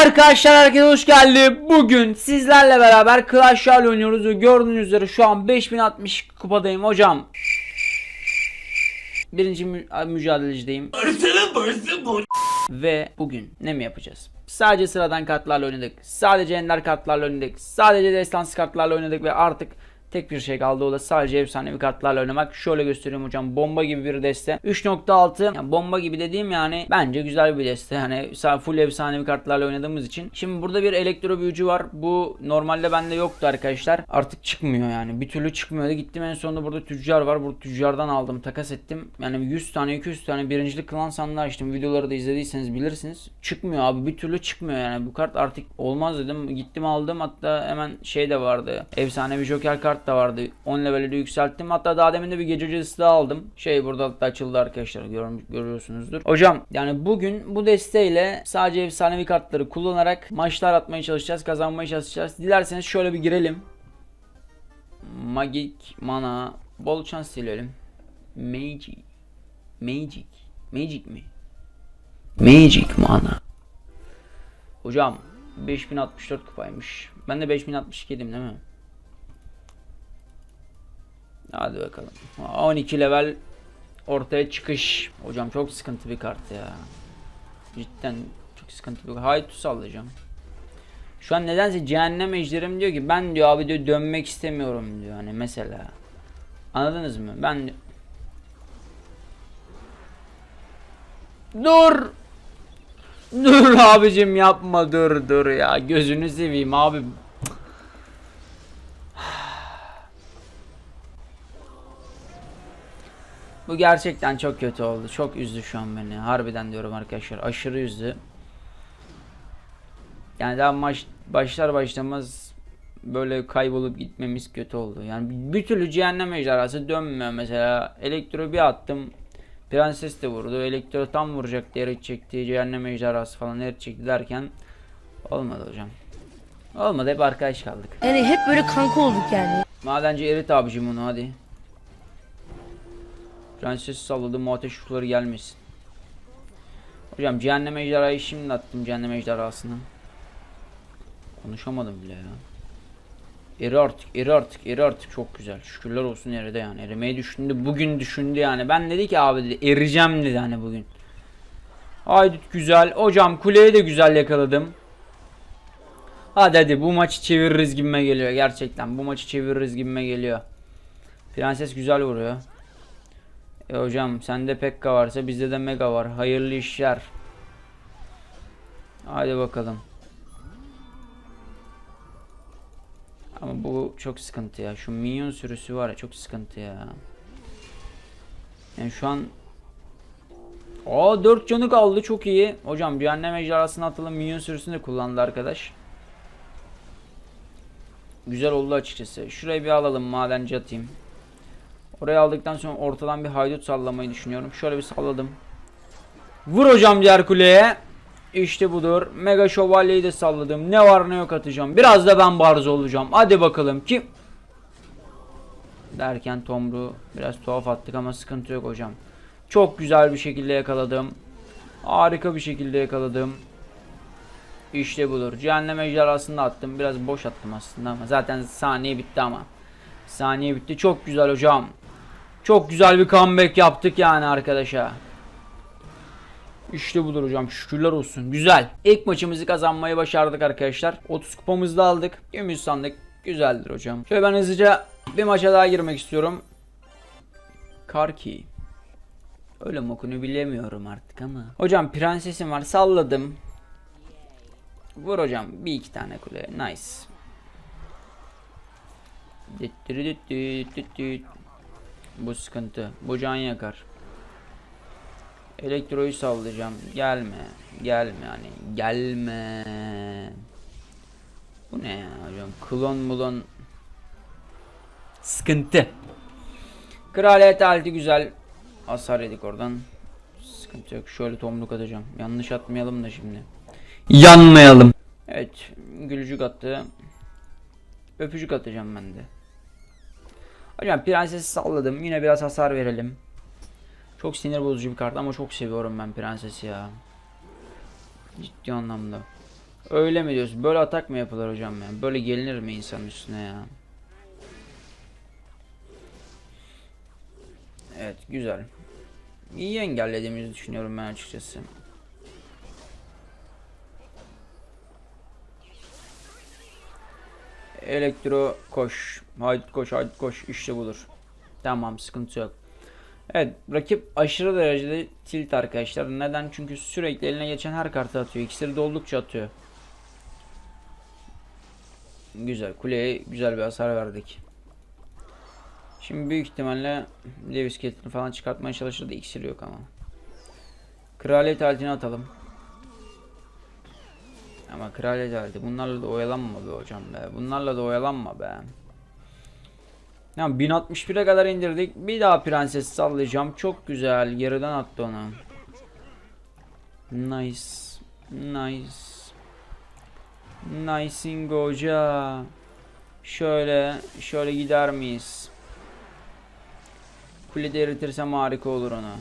Arkadaşlar herkese hoş geldi. Bugün sizlerle beraber Clash Royale oynuyoruz gördüğünüz üzere şu an 5060 kupadayım hocam. Birinci mü mücadelecedeyim. Ve bugün ne mi yapacağız? Sadece sıradan kartlarla oynadık. Sadece ender kartlarla oynadık. Sadece destansı kartlarla oynadık ve artık tek bir şey kaldı o da sadece efsanevi kartlarla oynamak. Şöyle göstereyim hocam. Bomba gibi bir deste. 3.6 yani bomba gibi dediğim yani bence güzel bir deste. Yani full efsanevi kartlarla oynadığımız için. Şimdi burada bir elektro büyücü var. Bu normalde bende yoktu arkadaşlar. Artık çıkmıyor yani. Bir türlü çıkmıyordu. Gittim en sonunda burada tüccar var. Bu tüccardan aldım. Takas ettim. Yani 100 tane 200 tane birincilik klan sandığı açtım. Videoları da izlediyseniz bilirsiniz. Çıkmıyor abi. Bir türlü çıkmıyor yani. Bu kart artık olmaz dedim. Gittim aldım. Hatta hemen şey de vardı. Efsane bir joker kart da vardı. 10 level'e de yükselttim. Hatta daha demin de bir gece cızısı daha aldım. Şey burada da açıldı arkadaşlar. Gör, görüyorsunuzdur. Hocam yani bugün bu desteğiyle sadece efsanevi kartları kullanarak maçlar atmaya çalışacağız. Kazanmaya çalışacağız. Dilerseniz şöyle bir girelim. Magic mana bol şans dileyelim. Magic. Magic. Magic mi? Magic mana. Hocam 5064 kupaymış. Ben de 5062 idim değil mi? Hadi bakalım. 12 level ortaya çıkış. Hocam çok sıkıntı bir kart ya. Cidden çok sıkıntı bir Haytu sallayacağım. Şu an nedense cehennem ejderim diyor ki ben diyor abi diyor dönmek istemiyorum diyor hani mesela. Anladınız mı? Ben Dur. Dur abicim yapma dur dur ya gözünü seveyim abi. Bu gerçekten çok kötü oldu. Çok üzdü şu an beni. Harbiden diyorum arkadaşlar. Aşırı üzdü. Yani daha maç başlar başlamaz böyle kaybolup gitmemiz kötü oldu. Yani bir türlü cehennem ejderhası dönmüyor mesela. Elektro bir attım. Prenses de vurdu. Elektro tam vuracak diye çekti. Cehennem ejderhası falan erit çekti derken olmadı hocam. Olmadı hep arkadaş kaldık. Yani hep böyle kanka olduk yani. Madenci erit abicim onu hadi. Prenses salladım o ateş suları gelmesin. Hocam cehennem ejderhayı şimdi attım cehennem ejderhasını. Konuşamadım bile ya. Eri artık, eri artık, eri artık çok güzel. Şükürler olsun eride yani. Erimeyi düşündü. Bugün düşündü yani. Ben dedi ki abi dedi eriyeceğim dedi hani bugün. Haydi güzel. Hocam kuleyi de güzel yakaladım. Hadi hadi bu maçı çeviririz gibime geliyor gerçekten. Bu maçı çeviririz gibime geliyor. Prenses güzel vuruyor. E hocam sende Pekka varsa bizde de Mega var. Hayırlı işler. Hadi bakalım. Ama bu çok sıkıntı ya. Şu minyon sürüsü var ya çok sıkıntı ya. Yani şu an Aa 4 canı kaldı çok iyi. Hocam cehennem ejderhasını atalım minyon sürüsünü de kullandı arkadaş. Güzel oldu açıkçası. Şurayı bir alalım madenci atayım. Orayı aldıktan sonra ortadan bir haydut sallamayı düşünüyorum. Şöyle bir salladım. Vur hocam diğer kuleye. İşte budur. Mega şövalyeyi de salladım. Ne var ne yok atacağım. Biraz da ben barzo olacağım. Hadi bakalım kim? Derken Tomru biraz tuhaf attık ama sıkıntı yok hocam. Çok güzel bir şekilde yakaladım. Harika bir şekilde yakaladım. İşte budur. Cehennem ejderhasını attım. Biraz boş attım aslında ama zaten saniye bitti ama. Saniye bitti. Çok güzel hocam. Çok güzel bir comeback yaptık yani arkadaşa. İşte budur hocam. Şükürler olsun. Güzel. İlk maçımızı kazanmayı başardık arkadaşlar. 30 kupamızı da aldık. Gümüş sandık. Güzeldir hocam. Şöyle ben hızlıca bir maça daha girmek istiyorum. Karki. Öyle mi okunuyor bilemiyorum artık ama. Hocam prensesim var. Salladım. Vur hocam. Bir iki tane kule. Nice. Bu sıkıntı. Bu can yakar. Elektroyu sallayacağım. Gelme. Gelme yani. Gelme. Bu ne ya hocam? Klon mulon. Sıkıntı. Kraliyet aleti güzel. Hasar yedik oradan. Sıkıntı yok. Şöyle tomruk atacağım. Yanlış atmayalım da şimdi. Yanmayalım. Evet. Gülücük attı. Öpücük atacağım ben de. Hocam prensesi salladım. Yine biraz hasar verelim. Çok sinir bozucu bir kart ama çok seviyorum ben prensesi ya. Ciddi anlamda. Öyle mi diyorsun? Böyle atak mı yapılır hocam ya? Böyle gelinir mi insanın üstüne ya? Evet güzel. İyi engellediğimizi düşünüyorum ben açıkçası. Elektro koş. Haydi koş haydi koş. İşte budur. Tamam sıkıntı yok. Evet rakip aşırı derecede tilt arkadaşlar. Neden? Çünkü sürekli eline geçen her kartı atıyor. İksiri doldukça atıyor. Güzel. Kuleye güzel bir hasar verdik. Şimdi büyük ihtimalle Lewis Kettle'ını falan çıkartmaya çalışır da iksir yok ama. Kraliyet aletini atalım. Ama kraliyet aleti bunlarla da oyalanma be hocam be. Bunlarla da oyalanma be. Ya 1061'e kadar indirdik. Bir daha prenses sallayacağım. Çok güzel. Geriden attı onu. Nice. Nice. Nice hoca. Şöyle, şöyle gider miyiz? Kulede eritirsem harika olur onu.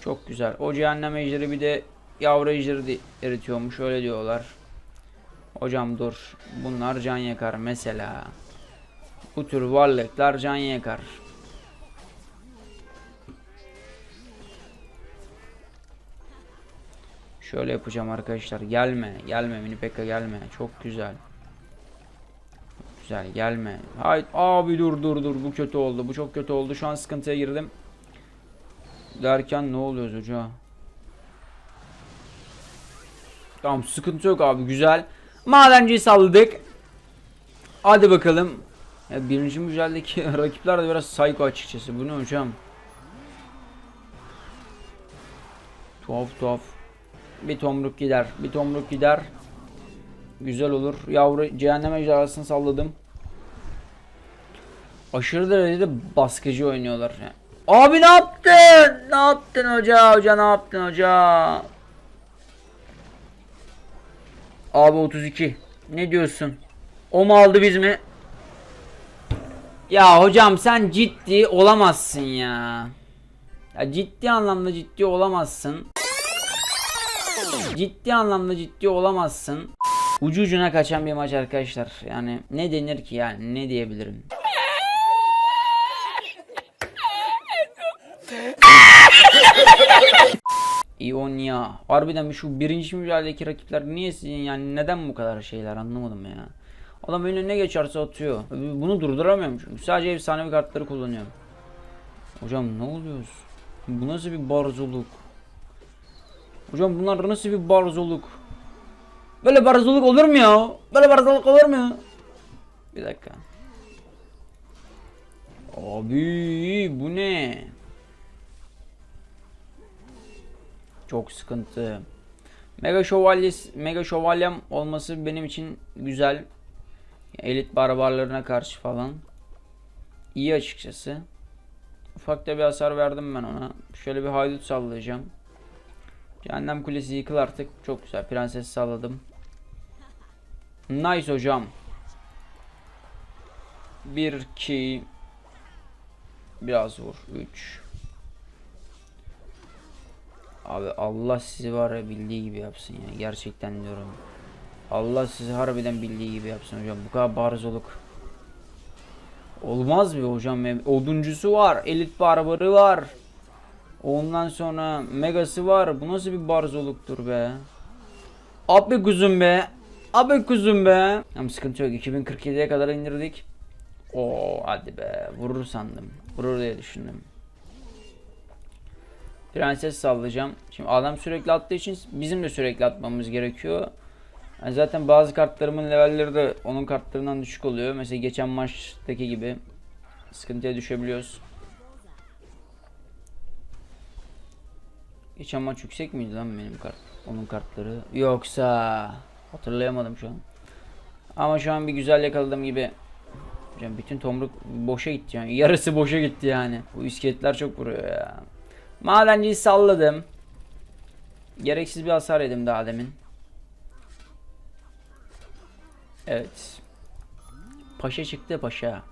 Çok güzel. O cehennem ejderi bir de yavru ejderi de eritiyormuş. Öyle diyorlar. Hocam dur. Bunlar can yakar mesela. Bu tür varlıklar can yakar. Şöyle yapacağım arkadaşlar. Gelme, gelme mini pekka gelme. Çok güzel. Güzel gelme. Hayır abi dur dur dur bu kötü oldu. Bu çok kötü oldu. Şu an sıkıntıya girdim. Derken ne oluyoruz hoca? Tamam sıkıntı yok abi güzel. Madenciyi salladık. Hadi bakalım. Ya birinci mücadeledeki rakipler de biraz psycho açıkçası. Bu ne hocam? Tuhaf tuhaf. Bir tomruk gider. Bir tomruk gider. Güzel olur. Yavru cehennem ejderhasını salladım. Aşırı derecede baskıcı oynuyorlar. Abi ne yaptın? Ne yaptın hoca? Hoca ne yaptın hoca? Abi 32. Ne diyorsun? O mu aldı biz mi? Ya hocam sen ciddi olamazsın ya. Ya ciddi anlamda ciddi olamazsın. Ciddi anlamda ciddi olamazsın. Ucu ucuna kaçan bir maç arkadaşlar. Yani ne denir ki yani ne diyebilirim. İonya. Harbiden şu birinci mücadeledeki rakipler niye sizin yani neden bu kadar şeyler anlamadım ya. Adam önüne geçerse atıyor. Bunu durduramıyorum çünkü. Sadece efsanevi kartları kullanıyorum. Hocam ne oluyoruz? Bu nasıl bir barzoluk? Hocam bunlar nasıl bir barzoluk? Böyle barzoluk olur mu ya? Böyle barzoluk olur mu? Bir dakika. Abi bu ne? Çok sıkıntı. Mega şövalye mega şövalyem olması benim için güzel. Elit barbarlarına karşı falan. İyi açıkçası. Ufak da bir hasar verdim ben ona. Şöyle bir haydut sallayacağım. Cehennem kulesi yıkıl artık. Çok güzel. Prenses salladım. Nice hocam. 1 2 Biraz vur. 3 Abi Allah sizi var ya bildiği gibi yapsın ya. Gerçekten diyorum. Allah sizi harbiden bildiği gibi yapsın hocam. Bu kadar barzoluk. Olmaz mı hocam? Oduncusu var. Elit barbarı var. Ondan sonra megası var. Bu nasıl bir barzoluktur be? Abi kuzum be. Abi kuzum be. Ama sıkıntı yok. 2047'ye kadar indirdik. Oo hadi be. Vurur sandım. Vurur diye düşündüm. Prenses sallayacağım. Şimdi adam sürekli attığı için bizim de sürekli atmamız gerekiyor. Yani zaten bazı kartlarımın levelleri de onun kartlarından düşük oluyor. Mesela geçen maçtaki gibi sıkıntıya düşebiliyoruz. Geçen maç yüksek miydi lan benim kart? Onun kartları. Yoksa hatırlayamadım şu an. Ama şu an bir güzel yakaladım gibi. Hocam bütün tomruk boşa gitti yani. Yarısı boşa gitti yani. Bu iskeletler çok vuruyor ya. Madenciyi salladım. Gereksiz bir hasar yedim daha demin. Evet. Paşa çıktı paşa.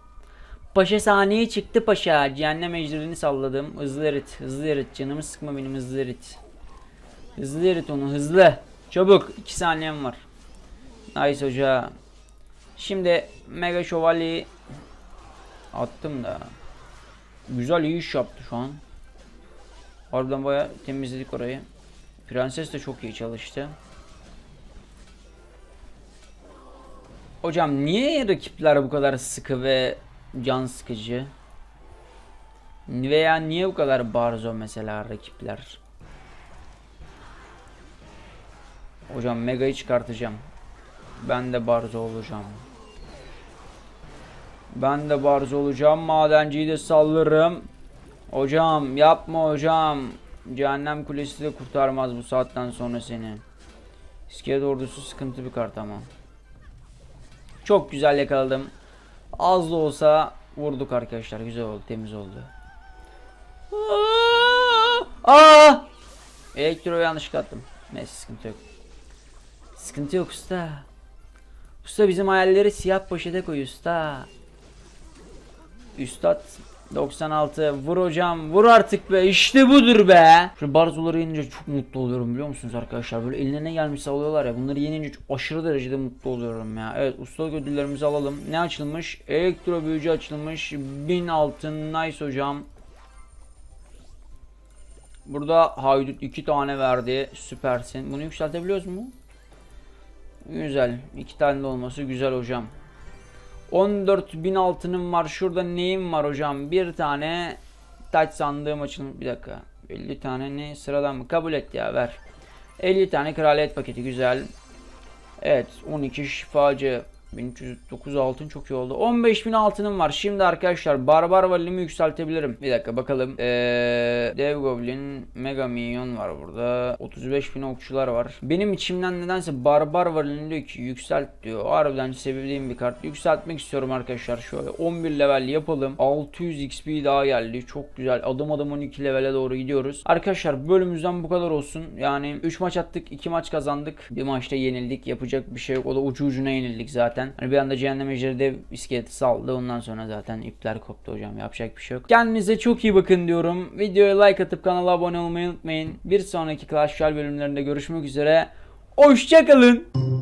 Paşa sahneye çıktı paşa. Cehennem ejderini salladım. Hızlı erit. Hızlı erit. Canımı sıkma benim hızlı erit. Hızlı erit onu hızlı. Çabuk 2 saniyem var. Nice hoca. Şimdi Mega Şövalye'yi attım da. Güzel iyi iş yaptı şu an. Harbiden baya temizledik orayı. Prenses de çok iyi çalıştı. Hocam niye rakipler bu kadar sıkı ve can sıkıcı? Veya niye bu kadar barzo mesela rakipler? Hocam Mega'yı çıkartacağım. Ben de barzo olacağım. Ben de barzo olacağım. Madenciyi de saldırırım. Hocam yapma hocam. Cehennem kulesi de kurtarmaz bu saatten sonra seni. İskelet ordusu sıkıntı bir kart ama. Çok güzel yakaladım. Az da olsa vurduk arkadaşlar. Güzel oldu. Temiz oldu. Aa! Elektroyu yanlış attım. Neyse sıkıntı yok. Sıkıntı yok usta. Usta bizim hayalleri siyah poşete koy usta. Üstad 96 vur hocam vur artık be işte budur be. Şu barzoları yenince çok mutlu oluyorum biliyor musunuz arkadaşlar böyle eline ne gelmişse alıyorlar ya bunları yenince aşırı derecede mutlu oluyorum ya. Evet ustalık ödüllerimizi alalım. Ne açılmış? Elektro büyücü açılmış. 1000 altın nice hocam. Burada haydut iki tane verdi. Süpersin. Bunu yükseltebiliyoruz mu? Güzel. iki tane de olması güzel hocam. 14.000 altınım var. Şurada neyim var hocam? Bir tane taç sandığım açılmış. Bir dakika. 50 tane ne? Sıradan mı? Kabul et ya ver. 50 tane kraliyet paketi güzel. Evet 12 şifacı. 1309 altın çok iyi oldu. 15.000 altınım var. Şimdi arkadaşlar barbar valimi yükseltebilirim. Bir dakika bakalım. Ee, dev goblin mega minyon var burada. 35.000 okçular var. Benim içimden nedense barbar valini diyor ki yükselt diyor. Harbiden sevdiğim bir kart. Yükseltmek istiyorum arkadaşlar. Şöyle 11 level yapalım. 600 XP daha geldi. Çok güzel. Adım adım 12 levele doğru gidiyoruz. Arkadaşlar bölümümüzden bu kadar olsun. Yani 3 maç attık. 2 maç kazandık. Bir maçta yenildik. Yapacak bir şey yok. O da ucu ucuna yenildik zaten. Hani bir anda cehennem ejderi de iskeleti saldı. Ondan sonra zaten ipler koptu hocam. Yapacak bir şey yok. Kendinize çok iyi bakın diyorum. Videoya like atıp kanala abone olmayı unutmayın. Bir sonraki Clash Royale bölümlerinde görüşmek üzere. Hoşçakalın.